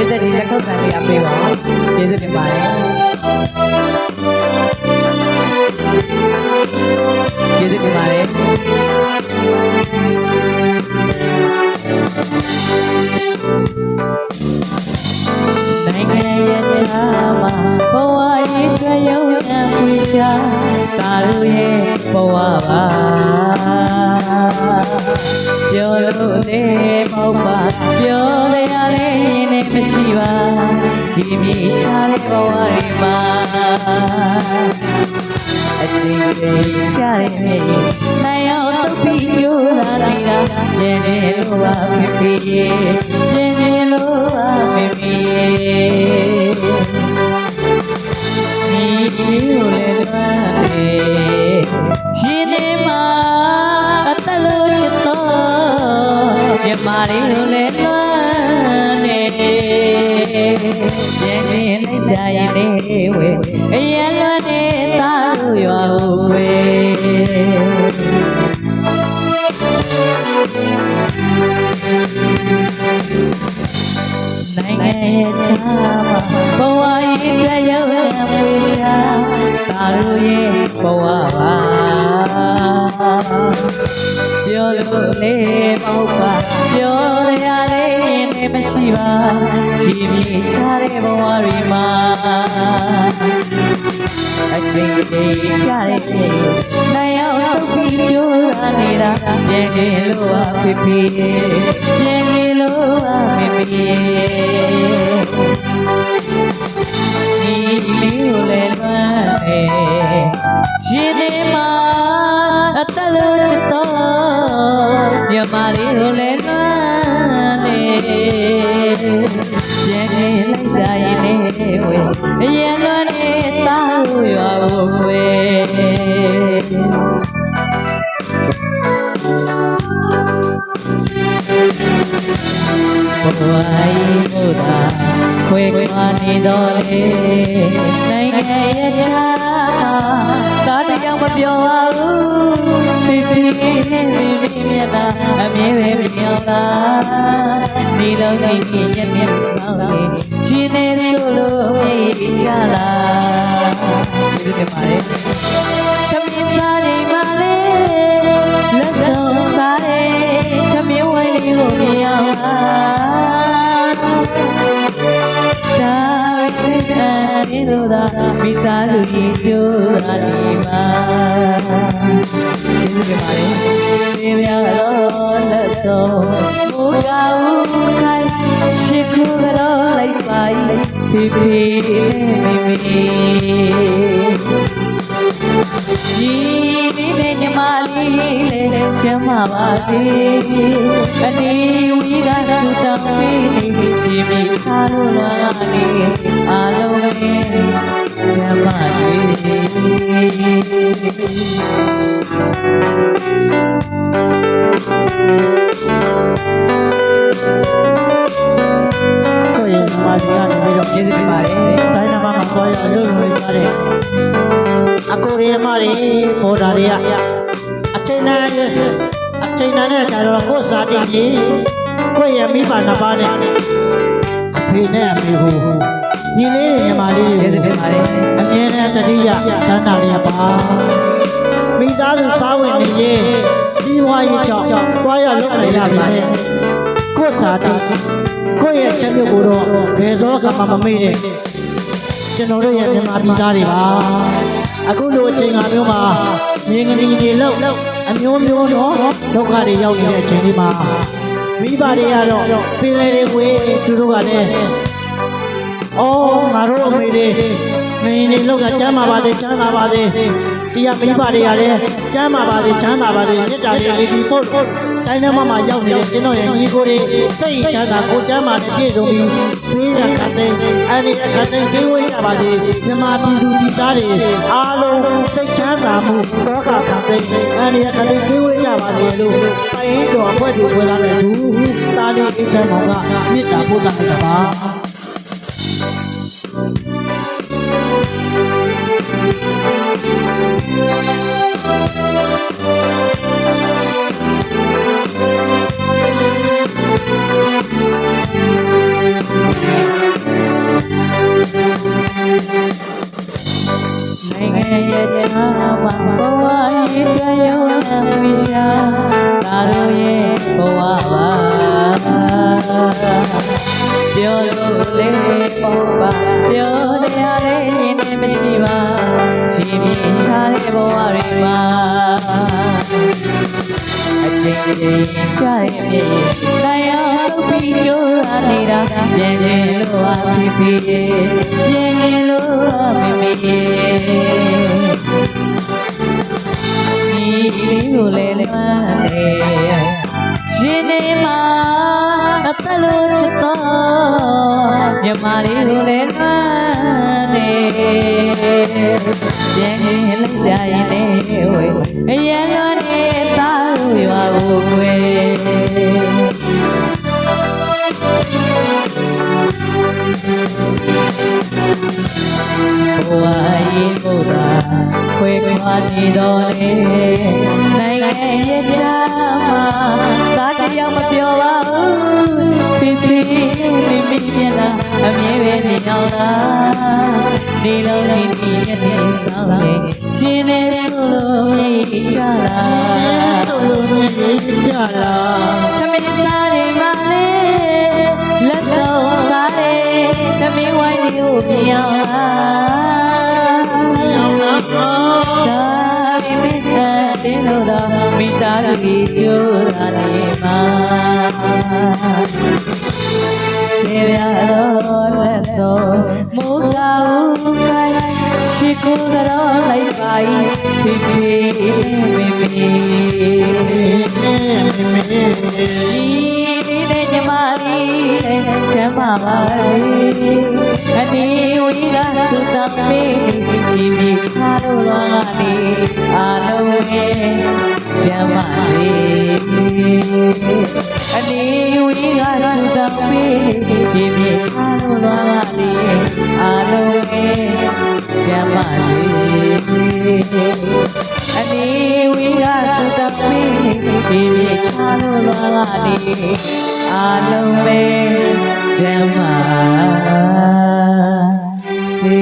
ပိသက်ဒီလက်ခုပ်ဆန်လေးအပေးပါကျေးဇူးတင်ပါတယ်ကျေးဇူးတင်ပါတယ်နိုင်ငံရဲ့ချာမှာဘဝရဲ့ကြွရုံနဲ့ဝိရှာတာလူရဲ့ဘဝပါပြောလို့လေမဟုတ်ပါပြောရရလေနေမရှိ ပါဒီမြေချာတဲ့ဘဝတွေမှာအတိတ်ကြရတဲ့နိုင်အောင်တုတ်ပြီးကြိုးစားနေတာမြင်နေလို့ပါဖြစ်ဖြစ်မြင်နေလို့ပါဖြစ်ဖြစ်ဒီလိုလေလွမ်းနေရှင်နေမှာအတလို့ချစ်တော့မြမလေးလိုလေလွ ရင်လိုက်ကြရင်နေဝဲအရင်လွမ်းနေသားလို့ရွာကိုွယ်နိုင်ငံရဲ့ချာမှာဘဝရဲ့ပြရောက်ရမွေရှာတာလို့ရဲ့ဘဝပါပြောလို့လေမဟုတ်ပါပြောရလေနေ မရှိပါဒီမြေချတဲ့ဘဝတွေမှာအချိန်ကြီးကြတဲ့နိုင်အောင်တုတ်ပြီးကြိုးစားနေတာမြင်နေလို့ပါဖြစ်ဖြစ်မြင်နေလို့ပါဖြစ်ဖြစ်ဒီလေးကိုလည်းလွမ်းနေရှင်နေမှာအတလို့ချစ်တော် ဝဲဘဝဤမို့သာခွေခွာနေတော်လေနိုင်ငံရဲ့ချာတာတရားမပြောပါဘူးပြပြနဲ့ပြပြမြတ်တာအမြဲပဲပြောင်းလာဒီလုံးကြီးကြီးညက်ညက်ဆောင်လေရှင်နေဆိုလို့မေးကြလား ဒီလိုတင်ပါလေသမီးသားတွေပါလေလက်ဆောင်စားတယ်သမီးဝိုင်းလေးကိုမြင်အောင်လားဒါဝိသကနေလို့သာမိသားစုကြီးကြိုးစားနေမှာကျေးဇူးတင်ပါတယ်ပြေပြတော့လက်ဆောင်မူကားဦးခိုင်ရှိခုကတော့လိုက်ပါဖိဖိလေး ကျမပါသေးအနေဝီကဆူတောင်းပေးနေဒီမိသားတို့လာနေအားလုံးပဲကျမလေးကိုယ့်ရဲ့မာရီကနေပြီးတော့ကျေးဇူးတင်ပါတယ်တိုင်းနာမမှာသွားရအလုပ်လုပ်ကြတယ်အကိုရီမတွေပေါ်တာတွေကအချိ န်နဲ့အချိန်နဲ့ကြတော့ကိုယ်စားတည်ကြီးကိုယ့်ရဲ့မိဘနှစ်ပါးနဲ့အဖေနဲ့အမေကိုညီလေးတွေညီမလေးကျေးတွေဇူးတင်ပါတယ်အမြဲတမ်းတတိယတန်းတာလေးပါမိသားစုစားဝင်နေရင်စီးပွားရေးကြောင့်တွားရလောက်နေရပြီလေကိုယ်စားတည်ကိုယ့်ရဲ့ချက်မြုပ်ကိုတော့ဘယ်သောကမှမမေ့တဲ့ကျွန်တော်တို့ရဲ့မြန်မာပြည်သားတွေပါအခုလိုအချိန်ကမျိုးမှာငင်းငရီတွေလောက် အမျိုးမျိုးတော့ဒုက္ခတွေရောက်နေတဲ့အချိန်လေးမှာမိဘတွေကတော့ပင်လယ်တွေကိုသူတို့ကလည်းအော်ငါတို့အမေတွေမင်းတွေလောက်ကကျမ်းမာပါသေးချမ်းသာပါသေး တရားမိဘတွေကလည်းကျမ်းမာပါသေးချမ်းသာပါသေးမြတ်တာတွေဒီပုတ်တိုင်းထဲမှာမှရောက်နေတဲ့ကျွန်တော်ရဲ့ညီကိုတွေစိတ်ချမ်းသာကိုကျမ်းမာတဲ့ပြည့်စုံပြီးသေးရခတ်တဲ့အဲဒီအခတ်တဲ့ဒေဝိရပါသေးမြမပြည်သူပြည်သားတွေအားလုံးစိတ်ချမ်းသာမှုသောကခတ်တဲ့အဲဒီအခတ်တဲ့ဒေဝိရပါသေးလို့တိုင်းတော်အဖွဲ့တွေဝင်လာတဲ့သူတာလီအိတ်တမောင်ကမေတ္တာပို့တာပါက ပြောလို့လေပေါ့ပါပြောတရားလေးနဲ့မရှိပါရှင်မြင်ချတဲ့ဘဝတွေမှာအချိန်ချင်းကြားရဲ့မြေတရားထုတ်ပြီးကြိုးစားနေတာပြန်ရင်လို့အဖြစ်ဖြစ်ပြန်ရင်လို့အမမေဒီလေးကိုလည်းလွမ်းတယ် မြမလေးကိုလည်းလွမ်းတယ်ပြန်ရင်လိုက်ကြရင်လည်းဝေအရန်လွမ်းနေသားတို့ရွာကိုခွေဘဝရင်ကိုသာခွေခွာနေတော်လေနိုင်ငံရဲ့ချာ ပဲမြင်အောင်လားဒီလုံးဒီဒီရဲ့နေဆောင်လေရှင်နေဆိုလို့မြည်ကြလားဆိုလိုနေကြလားသမီးသားတွေမလေးလက်ဆုံးစားတယ်သမီးဝိုင်းလေးကိုမြင်အောင်လားအောင်လားဒါပေမဲ့တင်းလို့တော့မိသားစုကြီးကြိုးစားနေမှာဆေရတော့ လက်စောမူကာဦးကိုင်းရှိကိုကတော့လိုက်ပါ යි ဖိဖိမေမေမေမေဒီတဲ့ညီမလေးတဲ့ချမ်းပါပါလေအနေဝီကသုတမေဒီမိခါလို့လောကနေအာလုံးရဲ့ချမ်းပါလေအနေဝီကသုတမေဒီမိခါ လွားနေအလုံးငယ်ကျမလေးအနီဝီကစတမေဒီမြေချလို့လွားနေအလုံးငယ်ကျမစေ